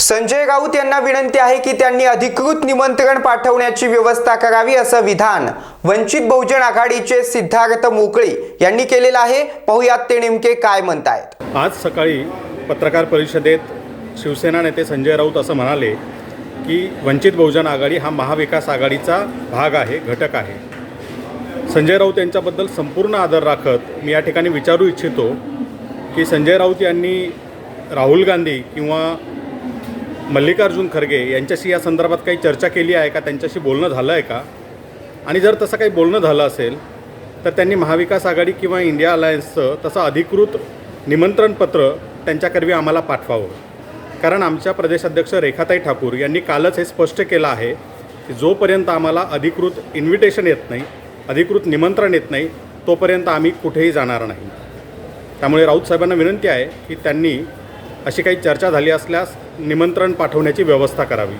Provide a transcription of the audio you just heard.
संजय राऊत यांना विनंती आहे की त्यांनी अधिकृत निमंत्रण पाठवण्याची व्यवस्था करावी असं विधान वंचित बहुजन आघाडीचे सिद्धार्थ मोकळे यांनी केलेलं आहे. पाहुयात ते नेमके काय म्हणतायत. आज सकाळी पत्रकार परिषदेत शिवसेना नेते संजय राऊत असं म्हणाले की वंचित बहुजन आघाडी हा महाविकास आघाडीचा भाग आहे घटक आहे. संजय राऊत यांच्याबद्दल संपूर्ण आदर राखत मी या ठिकाणी विचारू इच्छितो की संजय राऊत यांनी राहुल गांधी किंवा मल्लिकार्जुन खरगे यांच्याशी या संदर्भात काही चर्चा केली आहे का? त्यांच्याशी बोलणं झालं आहे का? आणि जर तसं काही बोलणं झालं असेल तर त्यांनी महाविकास आघाडी किंवा इंडिया अलायन्सचं तसं अधिकृत निमंत्रणपत्र त्यांच्याकरवी आम्हाला पाठवावं. कारण आमच्या प्रदेशाध्यक्ष रेखाताई ठाकूर यांनी कालच हे स्पष्ट केलं आहे की जोपर्यंत आम्हाला अधिकृत इन्व्हिटेशन येत नाही अधिकृत निमंत्रण येत नाही तोपर्यंत आम्ही कुठेही जाणार नाही. त्यामुळे राऊत साहेबांना विनंती आहे की त्यांनी अशी काही चर्चा झाली असल्यास निमंत्रण पाठवण्याची व्यवस्था करावी.